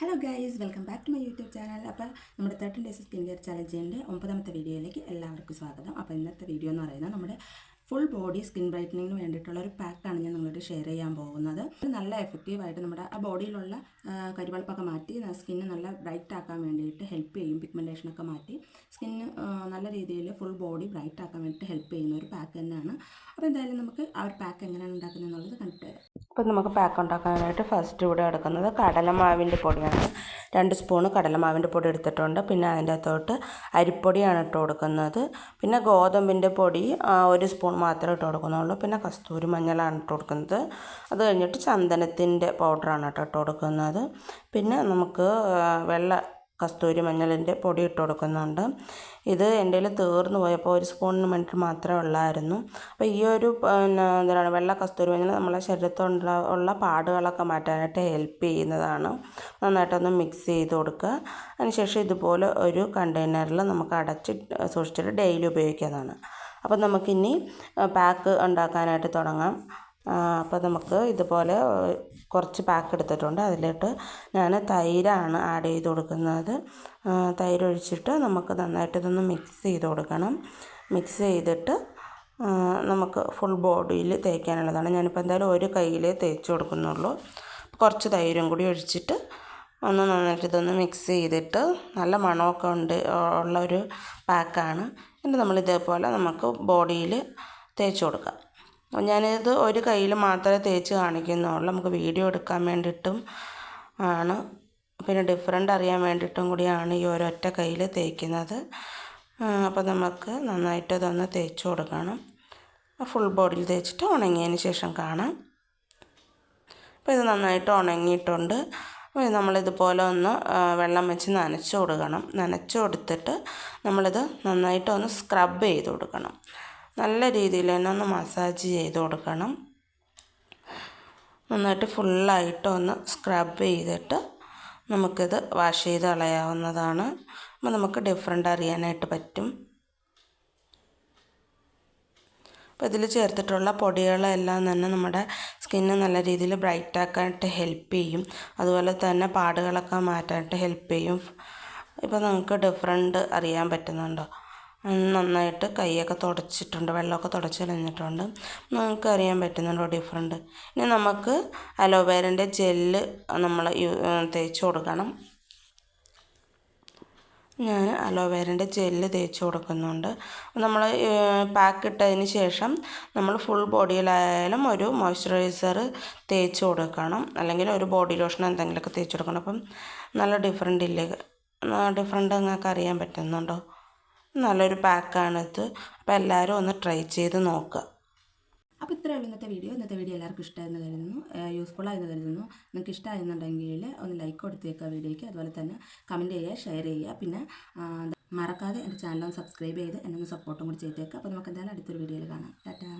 Hello guys welcome back to my YouTube channel അപ്പോൾ നമ്മുടെ thirteen days skin care ചലഞ്ചിന്റെ ഒമ്പതാമത്തെ വീഡിയോയിലേക്ക് എല്ലാവർക്കും സ്വാഗതം. അപ്പോൾ ഇന്നത്തെ വീഡിയോ എന്ന് പറയുന്നത് നമ്മുടെ ഫുൾ ബോഡി സ്കിൻ ബ്രൈറ്റനിങ്ങിന് വേണ്ടിയിട്ടുള്ള ഒരു പാക്കാണ് ഞാൻ നിങ്ങളോട് ഷെയർ ചെയ്യാൻ പോകുന്നത്. നല്ല എഫക്റ്റീവായിട്ട് നമ്മുടെ ആ ബോഡിയിലുള്ള കരിവളപ്പൊക്കെ മാറ്റി സ്കിന്ന് നല്ല ബ്രൈറ്റ് ആക്കാൻ വേണ്ടിയിട്ട് ഹെൽപ്പ് ചെയ്യും പിഗ്മെന്റേഷനൊക്കെ മാറ്റി സ്കിന്ന് നല്ല രീതിയിൽ ഫുൾ ബോഡി ബ്രൈറ്റ് ആക്കാൻ വേണ്ടിയിട്ട് ഹെൽപ്പ് ചെയ്യുന്ന ഒരു പാക്ക് തന്നെയാണ്. അപ്പോൾ എന്തായാലും നമുക്ക് ആ ഒരു പാക്ക് എങ്ങനെയാണ് ഉണ്ടാക്കുന്നത് എന്നുള്ളത് കണ്ടിട്ട് വരാം അപ്പോൾ നമുക്ക് പാക്ക് ഉണ്ടാക്കാനായിട്ട് ഫസ്റ്റ് ഇവിടെ എടുക്കുന്നത് കടലമാവിന്റെ പൊടിയാണ്. രണ്ട് സ്പൂണ് കടലമാവിന്റെ പൊടി എടുത്തിട്ടുണ്ട്. പിന്നെ അതിന്റെ അകത്തോട്ട് അരിപ്പൊടിയാണ് ഇട്ട് കൊടുക്കുന്നത്. പിന്നെ ഗോതമ്പിന്റെ പൊടി ഒരു സ്പൂൺ മാത്രമേ ഇട്ട് കൊടുക്കുന്നുള്ളൂ. പിന്നെ കസ്തൂരി മഞ്ഞളാണ് ഇട്ട് കൊടുക്കുന്നത്. അത് കഴിഞ്ഞിട്ട് ചന്ദനത്തിന്റെ പൗഡറാണ് കേട്ടോ ഇട്ട് കൊടുക്കുന്നത്. പിന്നെ നമുക്ക് വെള്ള കസ്തൂരി മഞ്ഞളിന്റെ പൊടി ഇട്ട് കൊടുക്കുന്നുണ്ട്. ഇത് എന്റെ കയ്യിൽ തീർന്നു പോയപ്പോൾ ഒരു സ്പൂണിന് വേണ്ടിയിട്ട് മാത്രമേ ഉള്ളായിരുന്നു. അപ്പോൾ ഈ ഒരു എന്താണ് വെള്ള കസ്തൂരി മഞ്ഞൾ നമ്മളെ ശരീരത്തുള്ള ഉള്ള പാടുകളൊക്കെ മാറ്റാനായിട്ട് ഹെൽപ്പ് ചെയ്യുന്നതാണ്. നന്നായിട്ടൊന്ന് മിക്സ് ചെയ്ത് കൊടുക്കുക. അതിനുശേഷം ഇതുപോലെ ഒരു കണ്ടെയ്നറിൽ നമുക്ക് അടച്ച് സൂക്ഷിച്ചിട്ട് ഡെയിലി ഉപയോഗിക്കാനാണ് അപ്പോൾ നമുക്കിനി പാക്ക് ഉണ്ടാക്കാനായിട്ട് തുടങ്ങാം. അപ്പോൾ നമുക്ക് ഇതുപോലെ കുറച്ച് പാക്ക് എടുത്തിട്ടുണ്ട്. അതിലോട്ട് ഞാൻ തൈരാണ് ആഡ് ചെയ്ത് കൊടുക്കുന്നത്. തൈരൊഴിച്ചിട്ട് നമുക്ക് നന്നായിട്ട് ഇതൊന്ന് മിക്സ് ചെയ്ത് കൊടുക്കണം. മിക്സ് ചെയ്തിട്ട് നമുക്ക് ഫുൾ ബോഡിയിൽ തേക്കാനുള്ളതാണ്. ഞാനിപ്പോൾ എന്തായാലും ഒരു കയ്യിലേ തേച്ച് കൊടുക്കുന്നുള്ളൂ. കുറച്ച് തൈരും കൂടി ഒഴിച്ചിട്ട് ഒന്ന് നന്നായിട്ട് ഇതൊന്ന് മിക്സ് ചെയ്തിട്ട് നല്ല മണമൊക്കെ ഉണ്ട് ഉള്ള ഒരു പാക്കാണ് എന്നിട്ട് നമ്മൾ ഇതേപോലെ നമുക്ക് ബോഡിയിൽ തേച്ച് കൊടുക്കാം. ഞാനിത് ഒരു കയ്യിൽ മാത്രമേ തേച്ച് കാണിക്കുന്നുള്ളൂ. നമുക്ക് വീഡിയോ എടുക്കാൻ വേണ്ടിയിട്ടും ആണ്. പിന്നെ ഡിഫറെന്റ് അറിയാൻ വേണ്ടിയിട്ടും കൂടിയാണ് ഈ ഒരൊറ്റ കയ്യിൽ തേക്കുന്നത്. അപ്പോൾ നമുക്ക് നന്നായിട്ട് ഇതൊന്ന് തേച്ച് കൊടുക്കണം. ഫുൾ ബോഡിയിൽ തേച്ചിട്ട് ഉണങ്ങിയതിന് ശേഷം കാണാം. അപ്പോൾ ഇത് നന്നായിട്ട് ഉണങ്ങിയിട്ടുണ്ട്. അപ്പോൾ നമ്മളിതുപോലെ ഒന്ന് വെള്ളം വെച്ച് നനച്ച് കൊടുക്കണം. നനച്ച് കൊടുത്തിട്ട് നമ്മളിത് നന്നായിട്ട് ഒന്ന് സ്ക്രബ് ചെയ്ത് കൊടുക്കണം. നല്ല രീതിയിൽ തന്നെ ഒന്ന് മസാജ് ചെയ്ത് കൊടുക്കണം. നന്നായിട്ട് ഫുള്ളായിട്ട് ഒന്ന് സ്ക്രബ് ചെയ്തിട്ട് നമുക്കിത് വാഷ് ചെയ്ത് കളയാവുന്നതാണ്. അപ്പോൾ നമുക്ക് ഡിഫറെന്റ് അറിയാനായിട്ട് പറ്റും. അപ്പോൾ ഇതിൽ ചേർത്തിട്ടുള്ള പൊടികളെല്ലാം തന്നെ നമ്മുടെ സ്കിന്ന് നല്ല രീതിയിൽ ബ്രൈറ്റ് ആക്കാനായിട്ട് ഹെൽപ്പ് ചെയ്യും. അതുപോലെ തന്നെ പാടുകളൊക്കെ മാറ്റാനായിട്ട് ഹെൽപ്പ് ചെയ്യും. ഇപ്പോൾ നമുക്ക് ഡിഫറെന്റ് അറിയാൻ പറ്റുന്നുണ്ടോ? നന്നായിട്ട് കൈയൊക്കെ തുടച്ചിട്ടുണ്ട് വെള്ളമൊക്കെ തുടച്ച് കളഞ്ഞിട്ടുണ്ട്. നമുക്ക് അറിയാൻ പറ്റുന്നുണ്ടോ ഡിഫറെന്റ് ഇനി നമുക്ക് അലോവേരന്റെ ജെല്ല് നമ്മൾ തേച്ച് കൊടുക്കണം. ഞാൻ അലോവേരന്റെ ജെല്ല് തേച്ച് കൊടുക്കുന്നുണ്ട്. നമ്മൾ പാക്ക് ഇട്ടതിന് ശേഷം നമ്മൾ ഫുൾ ബോഡിയിലായാലും ഒരു മോയ്സ്ചറൈസർ തേച്ച് കൊടുക്കണം. അല്ലെങ്കിൽ ഒരു ബോഡി ലോഷൻ എന്തെങ്കിലുമൊക്കെ തേച്ച് കൊടുക്കണം. അപ്പം നല്ല ഡിഫറെന്റ് ഇല്ലേ? ഡിഫറെന്റ് നിങ്ങൾക്ക് അറിയാൻ പറ്റുന്നുണ്ടോ? നല്ലൊരു പാക്കാണിത്. അപ്പോൾ എല്ലാവരും ഒന്ന് ട്രൈ ചെയ്ത് നോക്കുക അപ്പോൾ ഇത്രയേ ഉള്ളൂ ഇന്നത്തെ വീഡിയോ. ഇന്നത്തെ വീഡിയോ എല്ലാവർക്കും ഇഷ്ടമായെന്ന് കരുതുന്നു. യൂസ്ഫുൾ ആയെന്ന് കരുതുന്നു. നിങ്ങൾക്ക് ഇഷ്ടമായെന്നുണ്ടെങ്കിൽ ഒന്ന് ലൈക്ക് കൊടുത്തേക്കുക വീഡിയോയ്ക്ക്. അതുപോലെ തന്നെ കമന്റ് ചെയ്യുക ഷെയർ ചെയ്യുക. പിന്നെ മറക്കാതെ എന്റെ ചാനൽ ഒന്ന് സബ്സ്ക്രൈബ് ചെയ്ത് എന്നെ ഒന്ന് സപ്പോർട്ടും കൂടി ചെയ്തേക്കുക അപ്പോൾ നമുക്ക് എന്തായാലും അടുത്തൊരു വീഡിയോയിൽ കാണാം. ടാറ്റാ.